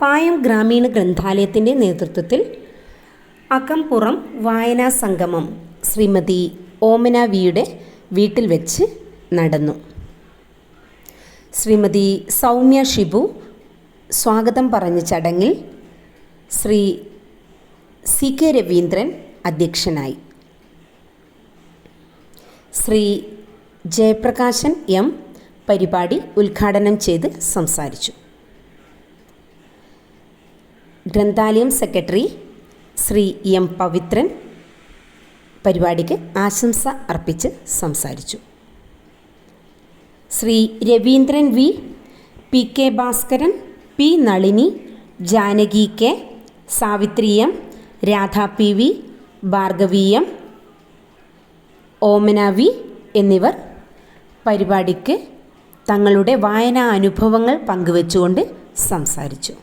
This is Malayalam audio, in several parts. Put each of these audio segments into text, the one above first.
പായം ഗ്രാമീണ ഗ്രന്ഥാലയത്തിന്റെ നേതൃത്വത്തിൽ അകംപുറം വായനാ സംഗമം ശ്രീമതി ഓമന വിയുടെ വീട്ടിൽ വെച്ച് നടന്നു. ശ്രീമതി സൗമ്യ ഷിബു സ്വാഗതം പറഞ്ഞ ചടങ്ങിൽ ശ്രീ സി കെ രവീന്ദ്രൻ അധ്യക്ഷനായി. ശ്രീ ജയപ്രകാശൻ എം പരിപാടി ഉദ്ഘാടനം ചെയ്ത് സംസാരിച്ചു. ഗ്രന്ഥാലയം സെക്രട്ടറി ശ്രീ എം പവിത്രൻ പരിപാടിക്ക് ആശംസ അർപ്പിച്ച് സംസാരിച്ചു. Sri Raveendran V. P. K. Bhaskaran P. Nalini Janaki K. Savithri M. Radha P. V. Bhargavi M. Omana V. എന്നിവർ പരിപാടിക്ക് തങ്ങളുടെ വായനാ അനുഭവങ്ങൾ പങ്കുവെച്ചുകൊണ്ട് സംസാരിച്ചു.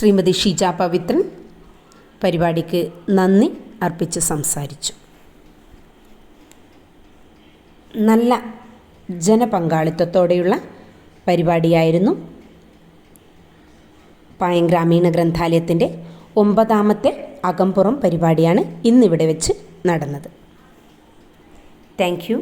ശ്രീമതി ഷീജ പവിത്രൻ പരിപാടിക്ക് നന്ദി അർപ്പിച്ച് സംസാരിച്ചു. നല്ല ജനപങ്കാളിത്തത്തോടെയുള്ള പരിപാടിയായിരുന്നു പായം ഗ്രാമീണ ഗ്രന്ഥാലയത്തിന്റെ ഒമ്പതാമത്തെ അകംപുറം പരിപാടിയാണ് ഇന്നിവിടെ വെച്ച് നടന്നത്. താങ്ക്